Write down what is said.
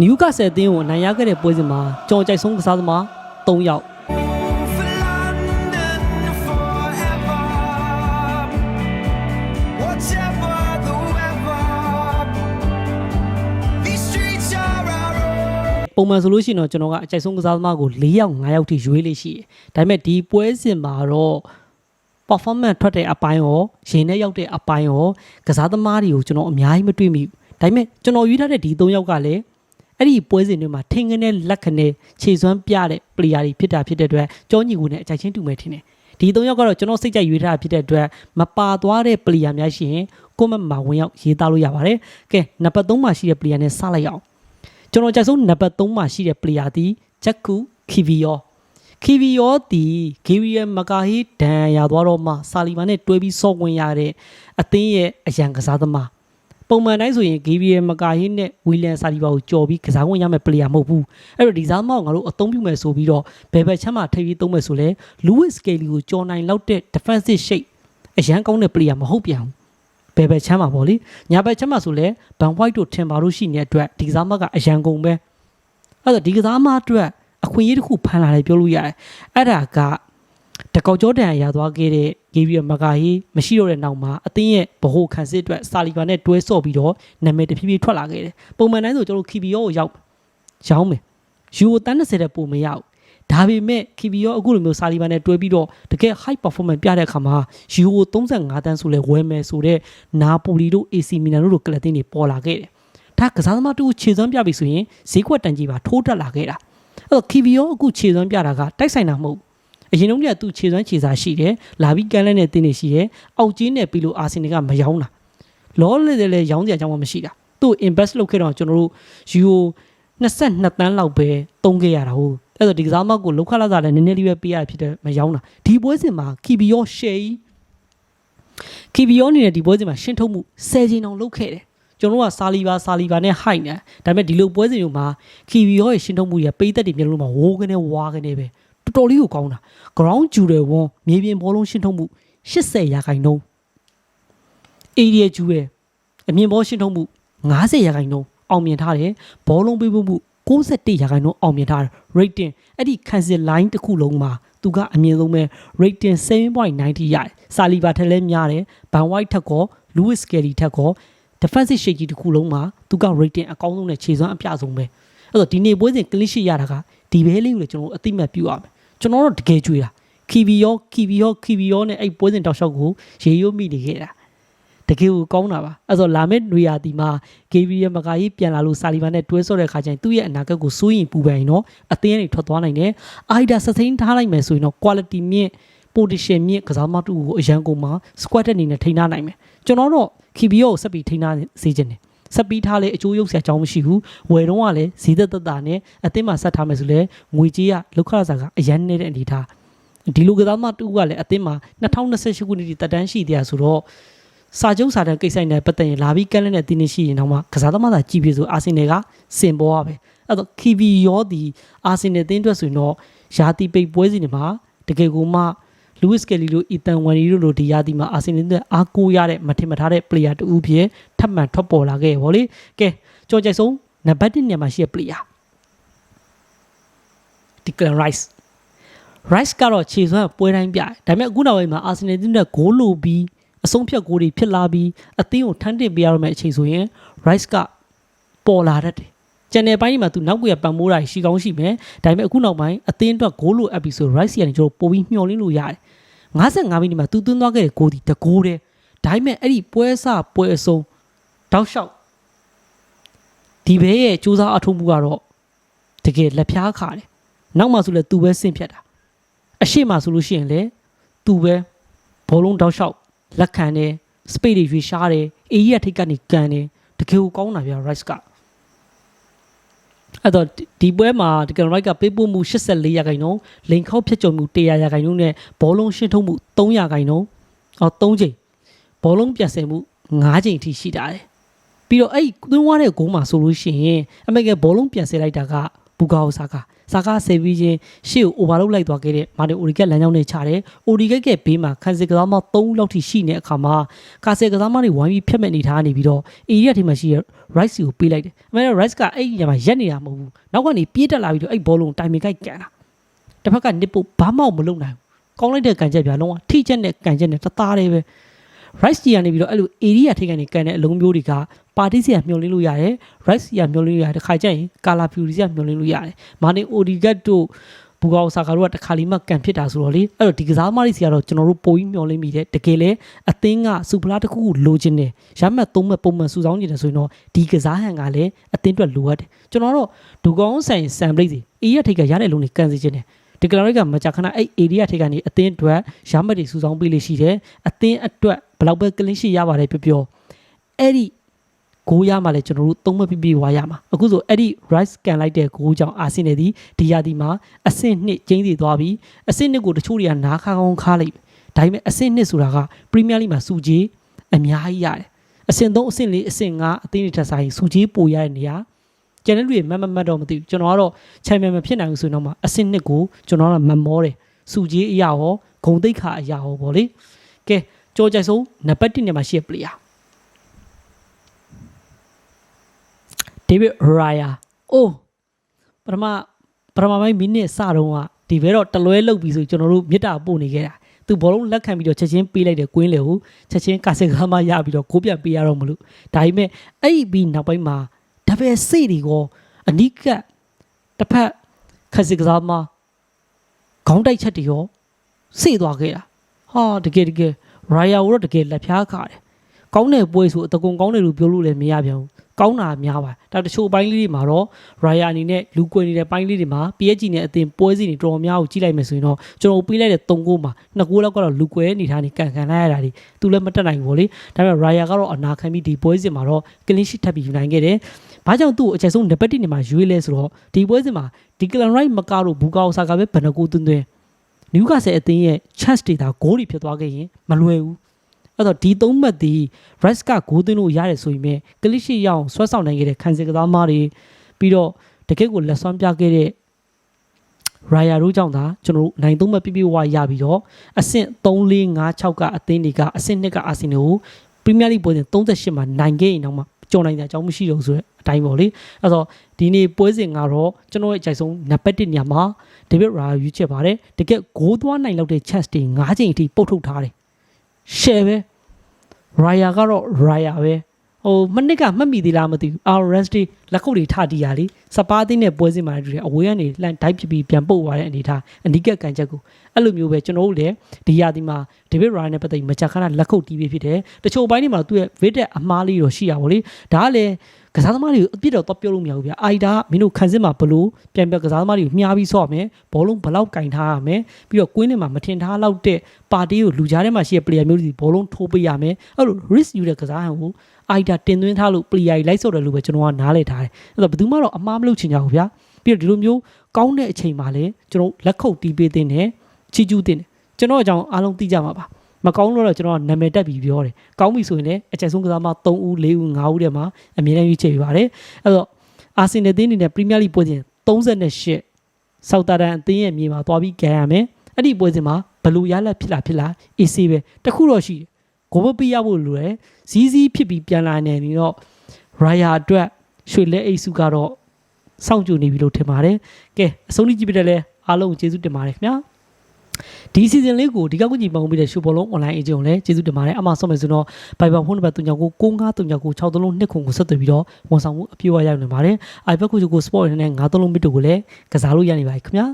နယူကာဆယ်အသင်းကိုအနိုင်ရခဲ့တဲ့ပွဲစဉ်မှာကြော်ကြိုက်ဆုံးကစားသမား3ယောက် For London forever. Whatever the weather, these streets are our own. ပုံမှန်ဆိုလို့ရှိရင်တော့ကျွန်တော်ကအကြိုက်ဆုံးကစားသမားကို4ယောက်5ယောက်ထိရွေးလေးရှိတယ်။ဒါပေမဲ့ဒီပွဲစဉ်မှာတော့ performance ထွက်တဲ့အပိုင်းရောရင်ထဲရောက်တဲ့အပိုင်းရောကစားသမားတွေကိုကျွန်တော်အများကြီးမတွေ့မိဘူး။ဒါပေမဲ့ကျွန်တော်ရွေးထားတဲ့ဒီ3ယောက်ကလည်း အဲ့ဒီပွဲစဉ်တွေမှာထင်ငနဲ့လက်ခနဲ့ခြေစွမ်းပြတဲ့ player တွေဖြစ်တာဖြစ်တဲ့အတွက်ကြောညီကိုနဲ့အကြိုက်ချင်းတူမယ်ထင်တယ်။ဒီ3ယောက်ကတော့ကျွန်တော်စိတ်ကြိုက်ရွေးထားတာဖြစ်တဲ့အတွက်မပါသွားတဲ့ player များရှိရင်ကိုယ့်မမှာဝင်ရောက်ရေးသားလို့ရပါတယ်။ကဲနံပါတ်3မှာရှိတဲ့ player နဲ့စလိုက်အောင်ကျွန်တော်ကြိုက်ဆုံးနံပါတ်3မှာရှိတဲ့ player ဒီဂျက်ကူခီဗီယောခီဗီယောဒီဂေရီယမကာဟီဒန်ရသွားတော့မှဆာလီမာနဲ့တွဲပြီးဆော့ဝင်ရတဲ့အသင်းရဲ့အရန်ကစားသမား ပုံမှန်တိုင်းဆိုရင်ဂေရီယမကာဟီနဲ့ဝီလန်ဆာလီဘာကိုကြော်ပြီးကစားဝင်ရမယ့် player မဟုတ်ဘူးအဲ့တော့ဒီစားသမားကိုငါတို့အသုံးပြုမယ်ဆိုပြီးတော့ဘယ်ဘက်ချမ်းမှာထိပ်ပြီးသုံးမယ်ဆိုလဲလူးဝစ်စကေလီကိုကြော်နိုင်လောက်တဲ့ defensive shape အရန်ကောင်းတဲ့ player မဟုတ်ပြန်ဘူးဘယ်ဘက်ချမ်းမှာပေါ့လေညာဘက်ချမ်းမှာဆိုလဲဘန်ဝိုက်တို့ထင်ပါလို့ရှိနေတဲ့အတွက်ဒီကစားမကအရန်ကုန်ပဲအဲ့တော့ဒီကစားမအတွက်အခွင့်အရေးတစ်ခုဖန်လာတယ်ပြောလို့ရတယ်အဲ့ဒါကတကောက်ကျောတန်ရသွားခဲ့တဲ့ ဂေဗီယမကာဟီမရှိတော့တဲ့နောက်မှာအသင်းရဲ့ဗဟိုခံစစ်အတွက်စာလီဘာနဲ့တွဲဆော့ပြီးတော့နာမည်တဖြည်းဖြည်းထွက်လာခဲ့တယ်ပုံမှန်တိုင်းဆိုကျွန်တော်တို့ခီဘီယောကိုရောက်ရောင်းမယ်ယူကိုတန်း30တဲ့ပုံမရဘူးဒါပေမဲ့ခီဘီယောအခုလိုမျိုးစာလီဘာနဲ့တွဲပြီးတော့တကယ် high performance ပြတဲ့အခါမှာယူကို35တန်းဆိုလဲဝယ်မယ်ဆိုတော့နာပိုလီတို့ AC မီလန်တို့လိုကလပ်တင်းတွေပေါ်လာခဲ့တယ်။ဒါကစားသမားတို့ခြေစွမ်းပြပြီဆိုရင်ဈေးကွက်တန်ကြီးပါထိုးတက်လာခဲ့တာ။အဲ့တော့ KVO အခုခြေစွမ်းပြတာကတိုက်ဆိုင်တာမဟုတ်ဘူး။ အရင်တုန်းကသူခြေစွမ်းခြေစားရှိတယ်။လာပြီးကန်လဲနဲ့တင်းနေရှိတယ်။အောက်ကြီးနဲ့ပြီးလို့အာဆင်နယ်ကမယောင်းတာ။လောလေလည်းရောင်းစရာအကြောင်းမရှိတာ။သူ့ invest လုပ်ခဲ့တော့ကျွန်တော်တို့ Euro 22တန်းလောက်ပဲတုံးခဲ့ရတာဟုတ်။အဲ့တော့ဒီကစားသမားကိုလောက်ခလာစားလည်းနည်းနည်းလေးပဲပေးရဖြစ်တယ်မယောင်းတာ။ဒီပွဲစဉ်မှာ KVO share ခီဘီယောအနေနဲ့ဒီပွဲစဉ်မှာရှင်းထုတ်မှု10ချိန်အောင်လုပ်ခဲ့တယ်ကျွန်တော်တို့ကဆာလီဘာဆာလီဘာနဲ့ဟိုက်နေဒါပေမဲ့ဒီလိုပွဲစဉ်တွေမှာခီဘီယောရဲ့ရှင်းထုတ်မှုတွေကပိတ်သက်တွေမျက်လုံးမှာဝိုးကနေဝါကနေပဲ တော်တော်လေးကိုကောင်းတာ ground ကျူတယ်ဝွန်မြေပြင်ဘောလုံးရှင်းထုတ်မှု80ရာခိုင်နှုန်း area ကျူရဲ့အမြင်ဘောရှင်းထုတ်မှု90ရာခိုင်နှုန်းအောင်မြင်ထားတယ်ဘောလုံးပေးပို့မှု61ရာခိုင်နှုန်းအောင်မြင်ထားတယ် rating အဲ့ဒီ cancel line တစ်ခုလုံးမှာသူကအမြင်ဆုံးပဲ rating 7.90ရတယ်စာလီဘာထက်လည်းများတယ်ဘန်ဝိုက်ထက်ကော Lewis Kelly ထက်ကော defensive shake ကြီးတစ်ခုလုံးမှာသူက rating အကောင်းဆုံးနဲ့ခြေစွမ်းအပြဆုံးပဲအဲ့တော့ဒီနေ့ပွဲစဉ် clean sheet ရတာကဒီဘဲလေးကိုလည်းကျွန်တော်တို့အသိမှတ်ပြုရမယ် ကျွန်တော်တို့တကယ်ကြွေးတာခီဗီယောခီဗီယောခီဗီယောနဲ့အဲ့ပွဲစဉ်တောက်လျှောက်ကိုရေရွတ်မိနေခဲ့တာတကယ်ကိုကောင်းတာပါအဲ့တော့လာမယ့်နွေရာသီမှာ KB ရဲ့မကာကြီးပြန်လာလို့စာလီဗန်နဲ့တွဲဆော့တဲ့ခါကျရင်သူ့ရဲ့အနာဂတ်ကိုစိုးရင်ပူပန်ရင်တော့အသင်းတွေထွက်သွားနိုင်တယ်အိုက်ဒါစစိန်ထားလိုက်မယ်ဆိုရင်တော့ quality မြင့် position မြင့်ကစားမတူကိုအရန်ကုန်မှာ squad အနေနဲ့ထိန်းထားနိုင်မယ်ကျွန်တော်တော့ KB ကိုဆက်ပြီးထိန်းထားစေချင်တယ် ဆက်ပြီးထားလဲအကျိုးရုပ်ဆရာအကြောင်းမရှိဘူးဝယ်တော့ကလည်းဈေးသက်သက်တာနဲ့အသင်းမှာဆက်ထားမယ်ဆိုလဲငွေကြေးကလောက်ခရစားကအရန်နေတဲ့အနေထားဒီလိုကစားမတူကလည်းအသင်းမှာ2028ခုနှစ်ထိတက်တန်းရှိသေးရဆိုတော့စာချုပ်စာတမ်းကိစ္စနဲ့ပတ်သက်ရင်လာပြီးကန့်လန့်တဲ့တင်းနေရှိရင်တော့မှကစားသမားသာကြည့်ပြဆိုအာဆင်နယ်ကစင်ပေါ်ရပဲအဲ့တော့ခီဗီရောဒီအာဆင်နယ်တင်းအတွက်ဆိုရင်တော့ယာတီပိတ်ပွဲစီတွေမှာတကယ်ကိုမှလူးဝစ်ကယ်လီလိုအီတန်ဝန်ရီတို့လိုဒီယာတီမှာအာဆင်နယ်အတွက်အားကိုးရတဲ့မထင်မထားတဲ့ player တူဦးဖြစ် ထပ်မံထွက်ပေါ်လာခဲ့ရပါလေကဲကြော်ကြိုက်ဆုံးနံပါတ်1နေရာမှာရှိတဲ့ player ဒီကလန် rice rice ကတော့ခြေစွမ်းပွဲတိုင်းပြတယ်ဒါပေမဲ့အခုနောက်ပိုင်းမှာအာဆင်နယ်တင်းအတွက်ဂိုးလိုပြီးအဆုံးဖြတ်ဂိုးတွေဖြစ်လာပြီးအသင်းကိုထမ်းတင်ပေးရမယ့်အချိန်ဆိုရင် rice ကပေါ်လာတတ်တယ်ကျန်တဲ့ဘိုင်းမှာသူနောက်ကွယ်ပံမိုးတာရှိကောင်းရှိမယ်ဒါပေမဲ့အခုနောက်ပိုင်းအသင်းအတွက်ဂိုးလိုအပ်ပြီးဆို rice ကနေကျွန်တော်ပို့ပြီးမျှော်လင့်လို့ရတယ်55မိနစ်မှာသူသွင်းသွားခဲ့တဲ့ဂိုးဒီတကိုးတဲ့ဒါပေမဲ့အဲ့ဒီပွဲစပွဲအဆုံး တောက်လျှောက်ဒီဘဲရဲ့စူးစမ်းအထုံးမှုကတော့တကယ်လက်ဖျားခါတယ်နောက်မှဆိုလဲသူပဲဆင့်ဖြတ်တာအရှိမဆိုလို့ရှိရင်လေသူပဲဘောလုံးတောက်လျှောက်လက်ခံတယ်စပိတ်တွေရွေရှားတယ်အေးကြီးကထိတ်ကနေကန်တယ်တကယ်ကိုကောင်းတာဗျာ rice ကအဲ့တော့ဒီပွဲမှာဒီက right ကပေးပို့မှု84ရာခိုင်နှုန်းလိန်ခေါက်ဖြတ်ကျော်မှု100ရာခိုင်နှုန်းနဲ့ဘောလုံးရှင်းထုတ်မှု300ရာခိုင်နှုန်းအော်3ချိန်ဘောလုံးပြန်ဆယ်မှု9ချိန်အထိရှိတာတယ် ပြီးတော့အဲ့သွင်းသွားတဲ့ဂိုးမှာဆိုလို့ရှိရင်အမေကဘောလုံးပြန်ဆယ်လိုက်တာကဘူကာအိုဆာကာဆာကာဆယ်ပြီးချင်းရှေ့ကို overload လိုက်သွားခဲ့တဲ့မာတင်အိုရီကက်လမ်းကြောင်းနဲ့ချတယ်အိုရီကက်ကဘေးမှာခန်းစစ်ကစားမ3ဦးလောက်ထိရှိနေတဲ့အခါမှာကာဆယ်ကစားမတွေဝိုင်းပြီးဖျက်မဲ့နေထားနေပြီးတော့အေရီယာทีမှာရှိတဲ့ rice ကိုပေးလိုက်တယ်အမေက rice ကအဲ့ဒီညမှာရက်နေတာမဟုတ်ဘူးနောက်ကနေပြေးတက်လာပြီးတော့အဲ့ဘောလုံးတိုင်မင်ကိုက်ကန်တာတစ်ဖက်ကနစ်ပုတ်ဘာမှမလုပ်နိုင်ဘူးကောင်းလိုက်တဲ့ကန်ချက်ပြလုံးဝထိချက်နဲ့ကန်ချက်နဲ့တသားတည်းပဲ rice ကြီးကနေပြီးတော့အဲ့လို area ထိကနေကန်တဲ့အလုံးမျိုးတွေကပါတီစီကမျောလင်းလို့ရတယ် rice ကြီးကမျောလင်းလို့ရတယ်တစ်ခါကျရင် color purity ကမျောလင်းလို့ရတယ်မာနေ odigat တို့ဘူကောဆာကာတို့ကတစ်ခါလီမှကန်ဖြစ်တာဆိုတော့လေအဲ့တော့ဒီကစားသမားတွေစီကတော့ကျွန်တော်တို့ပိုပြီးမျောလင်းမိတယ်တကယ်လဲအသင်းကစူပလာတစ်ခုခုလိုချင်တယ်ရမှတ်သုံးမှတ်ပုံမှန်စုဆောင်းနေတယ်ဆိုရင်တော့ဒီကစားဟန်ကလည်းအသင်းအတွက်လိုအပ်တယ်ကျွန်တော်တော့ဒူကောင်းဆိုင်ဆန်ပလိတ်စီ area ထိကရတဲ့လုံးတွေကန်စီခြင်းတယ် ဒီကလာရိတ်ကမကြခဏအဲ့ area ထိကနေအသင်းအတွက်ရမှတ်တွေစုဆောင်းပေးလို့ရှိတယ်အသင်းအတွက်ဘယ်လောက်ပဲကလင်းရှိရပါတယ်ပြောပြောအဲ့ဒီဂိုးရမှလည်းကျွန်တော်တို့သုံးမပြပြဝါရမှာအခုဆိုအဲ့ဒီ rice ကန်လိုက်တဲ့ဂိုးကြောင့်အာဆင်နယ်ဒီဒီယာဒီမှာအဆင့်နှစ်ကျင်းစီသွားပြီးအဆင့်နှစ်ကိုတချို့တွေကနားခါကောင်းခါလိုက်ဒါပေမဲ့အဆင့်နှစ်ဆိုတာက Premier League မှာစုကြီးအများကြီးရတယ်အဆင့်3အဆင့်4အဆင့်5အသင်းတွေထက်ဆိုင်စုကြီးပိုရတဲ့နေရာ ကျန်တဲ့လူတွေမတ်မတ်မတ်တော့မသိဘူးကျွန်တော်ကတော့ချန်ပီယံမဖြစ်နိုင်ဘူးဆိုတော့မှအဆင့်နှစ်ကိုကျွန်တော်ကတော့မမောတယ်စုကြီးအရာရောဂုံတိတ်ခါအရာရောပေါ့လေကဲကြောကြိုက်ဆုံးနံပါတ်1နေမှာရှိရပလီယာဒေးဗစ်ရာယာအိုးပထမပထမပိုင်းမိနစ်စတော့ကဒီဘဲတော့တလွဲလုတ်ပြီးဆိုကျွန်တော်တို့မြစ်တာပို့နေခဲ့တာသူဘောလုံးလက်ခံပြီးတော့ချက်ချင်းပေးလိုက်တယ်ကွင်းလေကိုချက်ချင်းကာစင်ကားမရပြီးတော့ကိုပြတ်ပေးရတော့မလို့ဒါပေမဲ့အဲ့ဒီပြီးနောက်ပိုင်းမှာ ဒဘယ်စိတ်တွေကောအနိကတစ်ဖက်ခက်စစ်ကစားမခေါင်းတိုက်ချက်တွေရောစေ့သွားခဲ့တာဟာတကယ်တကယ်ရာယာကိုတော့တကယ်လက်ဖျားခါတယ်ကောင်းတဲ့ပွဲဆိုအတကုံကောင်းတယ်လို့ပြောလို့လည်းမရပြန်ဘူးကောင်းတာများပါဒါတချို့ပိုင်းလေးတွေမှာတော့ရာယာအနေနဲ့လူကွယ်နေတဲ့ပိုင်းလေးတွေမှာ PSG နဲ့အသင်ပွဲစီတွေတော်တော်များကိုကြည့်လိုက်မယ်ဆိုရင်တော့ကျွန်တော်ပေးလိုက်တဲ့၃ဂိုးမှာ၂ဂိုးလောက်ကတော့လူကွယ်နေထားနေကန်ကန်လိုက်ရတာဒီသူလည်းမတက်နိုင်ဘူးဗောလေဒါပေမဲ့ရာယာကတော့အနာခံပြီးဒီပွဲစဉ်မှာတော့ကလင်းရှိထပ်ပြီးယူနိုင်ခဲ့တယ် ဘာကြောင့်သူ့ကိုအချက်ဆုံးနံပါတ်1နေမှာရွေးလဲဆိုတော့ဒီပွဲစဉ်မှာဒီကလန်ရိုက်မကားတို့ဘူကာအိုဆာကပဲဘယ်နှကိုသွင်းသွင်းနယူကာဆယ်အသင်းရဲ့ chance တွေဒါဂိုးတွေဖြစ်သွားခဲ့ရင်မလွယ်ဘူးအဲ့တော့ဒီသုံးမှတ်ဒီ rice ကဂိုးသွင်းလို့ရတယ်ဆိုရင်ပဲကလစ်ရှိရအောင်ဆွဲဆောင်နိုင်ခဲ့တဲ့ခံစစ်ကစားမားတွေပြီးတော့တကယ့်ကိုလက်ဆွမ်းပြခဲ့တဲ့ Raya တို့ကြောင့်သာကျွန်တော်တို့နိုင်သုံးမှတ်ပြပြဝရပြီးတော့အဆင့်3 4 5 6ကအသင်းတွေကအဆင့်2ကအာဆင်နယ်ကိုပရီးမီးယားလိပွဲစဉ်38မှာနိုင်ခဲ့ရင်တော့မှ ကြော်နိုင်တဲ့အကြောင်းမရှိတော့ဘူးဆိုတဲ့အတိုင်းပေါ့လေအဲ့တော့ဒီနေ့ပွဲစဉ်ကတော့ကျွန်တော်ရဲ့အကြိုက်ဆုံးနံပါတ်1ညမှာဒေးဗစ်ရာရွေးချက်ပါတယ်တကယ်ဂိုးသွားနိုင်လောက်တဲ့ chance တွေ9ချိန်အထိပုတ်ထုတ်ထားတယ် share ပဲ Raya ကတော့ Raya ပဲ ဟိုမနစ်ကမှတ်မိသေးလားမသိဘူး RSD လက်ခုပ်တွေထတီးရလေစပါးသိန်းနဲ့ပွဲစဉ်မှာတူတယ်အဝေးကနေလှန်ဒိုက်ဖြစ်ပြီးပြန်ပုတ်သွားတဲ့အနေထားအနိကကန်ချက်ကိုအဲ့လိုမျိုးပဲကျွန်တော်တို့လည်းဒီရာဒီမှာ David Ryan နဲ့ပတ်သက်ပြီးမကြာခဏလက်ခုပ်တီးပြီးဖြစ်တယ်တချို့ဘိုင်းတွေမှာသူ့ရဲ့ Videt အမားလေးတော့ရှိရပါဘောလေဒါကလည်းကစားသမားတွေကိုအပြစ်တော့တော့ပြောလို့မရဘူးဗျအိုင်ဒါမင်းတို့ခံစစ်မှာဘလို့ပြန်ပြကစားသမားတွေကိုမြှားပြီးဆော့ရမယ်ဘောလုံးဘလောက်ကင်ထားရမယ်ပြီးတော့ကွင်းထဲမှာမထင်ထားလောက်တဲ့ပါတီကိုလူကြားထဲမှာရှိတဲ့ player မျိုးတွေဘောလုံးထိုးပေးရမယ်အဲ့လို risk ယူတဲ့ကစားဟန်ကို အိုင်ဒါတင်သွင်းထားလို့ player ကြီးလိုက်ဆော့တယ်လို့ပဲကျွန်တော်ကနားလည်ထားတယ်အဲ့တော့ဘယ်သူမှတော့အမှားမလုပ်ချင်ကြဘူးဗျပြီးတော့ဒီလိုမျိုးကောင်းတဲ့အချိန်မှာလည်းကျွန်တော်လက်ခုပ်တီးပေးတဲ့နဲ့ချီကျူးတဲ့ကျွန်တော်အကြောင်းအားလုံးသိကြမှာပါမကောင်းလို့တော့ကျွန်တော်ကနာမည်တက်ပြီးပြောတယ်။ကောင်းပြီဆိုရင်လည်းအကျဉ်းဆုံးကစားမ3ဦး4ဦး5ဦးထဲမှာအမြဲတမ်းရွေးချယ်ပြပါတယ်။အဲ့တော့အာဆင်နယ်တင်းအနေနဲ့ပရီးမီးယားလိပွဲစဉ်38ဆောက်တာတန်အသင်းရဲ့မြေမှာသွားပြီးကြရမယ်။အဲ့ဒီပွဲစဉ်မှာဘယ်လိုရလက်ဖြစ်လာဖြစ်လာ AC ပဲတခုတော့ရှိတယ်။ ဂိုးမပေးရဖို့လိုတယ်။ဇီးဇီးဖြစ်ပြီးပြန်လာနေပြီးတော့ Raya အတွက်ရွှေလက်အိတ်စုကတော့စောင့်ကြိုနေပြီလို့ထင်ပါတယ်။ကဲအဆုံးထိကြည့်ပြတဲ့လဲအားလုံးကိုကျေးဇူးတင်ပါတယ်ခင်ဗျာ။ဒီစီဇန်လေးကိုဒီကောက်ကူကြီးပေါင်းပြီးတဲ့ရှူဘောလုံး online agent ကိုလည်းကျေးဇူးတင်ပါတယ်အမှဆုံးမယ်ဆိုတော့ Viber ဖုန်းနံပါတ်3993963963ခုကိုဆက်သွယ်ပြီးတော့ဝန်ဆောင်မှုအပြည့်အဝရနိုင်ပါတယ် iPad ကိုကို sport နဲ့93ဘစ်တို့ကိုလည်းကစားလို့ရနေပါတယ်ခင်ဗျာ